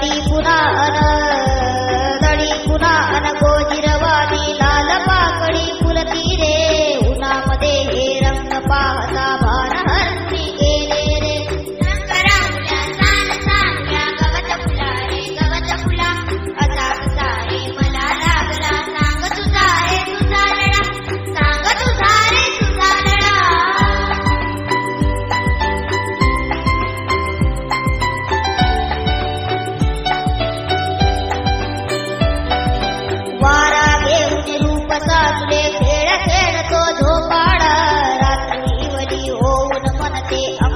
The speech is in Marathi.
दडी पुन्हा अन पुन्हा Happy